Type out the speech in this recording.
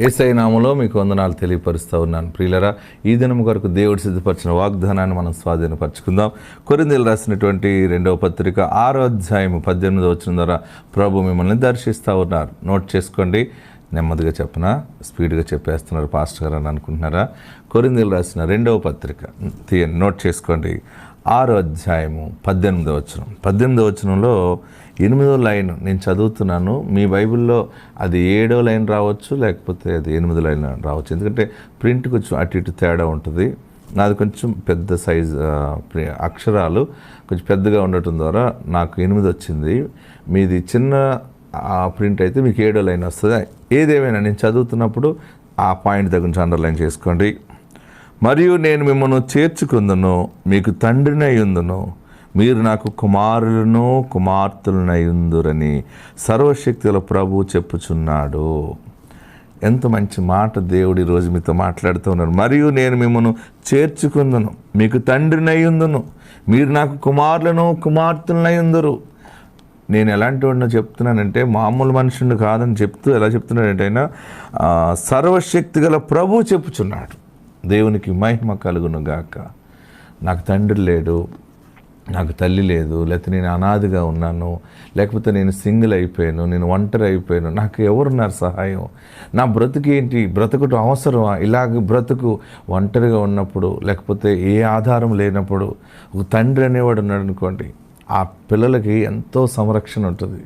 ఏసై నామలో మీకు వందనాలు తెలియపరుస్తూ ఉన్నాను. ప్రియులరా ఈ దినం కొరకు దేవుడు సిద్ధపరిచిన వాగ్దానాన్ని మనం స్వాధీనపరచుకుందాం. కొరిందలు రాసినటువంటి రెండవ పత్రిక ఆరో అధ్యాయం పద్దెనిమిది వచ్చిన ద్వారా ప్రభు మిమ్మల్ని దర్శిస్తూ ఉన్నారు. నోట్ చేసుకోండి. నెమ్మదిగా చెప్పనా? స్పీడ్గా చెప్పేస్తున్నారు పాస్టర్ గారు అని అనుకుంటున్నారా? కొరిందలు రాసిన రెండవ పత్రిక. తీయండి నోట్ చేసుకోండి. ఆరో అధ్యాయము పద్దెనిమిదో వచనం. పద్దెనిమిదో వచనంలో ఎనిమిదో లైన్ నేను చదువుతున్నాను. మీ బైబిల్లో అది ఏడో లైన్ రావచ్చు లేకపోతే అది ఎనిమిదో లైన్ రావచ్చు. ఎందుకంటే ప్రింట్ కొంచెం అటు ఇటు తేడా ఉంటుంది. నాది కొంచెం పెద్ద సైజ్ అక్షరాలు కొంచెం పెద్దగా ఉండటం ద్వారా నాకు ఎనిమిది వచ్చింది. మీది చిన్న ప్రింట్ అయితే మీకు ఏడో లైన్ వస్తుంది. ఏదేమైనా నేను చదువుతున్నప్పుడు ఆ పాయింట్ దగ్గర నుంచి అండర్లైన్ చేసుకోండి. మరియు నేను మిమ్మల్ని చేర్చుకుందును మీకు తండ్రినయ్యుందును మీరు నాకు కుమారులను కుమార్తెలనయ్యుందురని సర్వశక్తుల ప్రభు చెప్పుచున్నాడు. ఎంత మంచి మాట దేవుడి రోజు మీతో మాట్లాడుతూ ఉన్నారు మరియు నేను మిమ్మల్ని చేర్చుకుందును మీకు తండ్రినయ్యుందును మీరు నాకు కుమారులను కుమార్తెలనయ్యుందరు నేను ఎలాంటి వాడినో చెప్తున్నానంటే మామూలు మనుషుని కాదని చెప్తూ ఎలా చెప్తున్నాడంటే ఆయన సర్వశక్తి గల ప్రభు చెప్పుచున్నాడు. దేవునికి మహిమ కలుగును గాక. నాకు తండ్రి లేడు నాకు తల్లి లేదు లేకపోతే నేను అనాదిగా ఉన్నాను లేకపోతే నేను సింగిల్ అయిపోయాను నేను ఒంటరి అయిపోయాను నాకు ఎవరున్నారు సహాయం? నా బ్రతుకు ఏంటి? బ్రతుకుటం అవసరమా? ఇలాగ బ్రతుకు ఒంటరిగా ఉన్నప్పుడు లేకపోతే ఏ ఆధారం లేనప్పుడు ఒక తండ్రి అనేవాడు ఉన్నాడు అనుకోండి ఆ పిల్లలకి ఎంతో సంరక్షణ ఉంటుంది.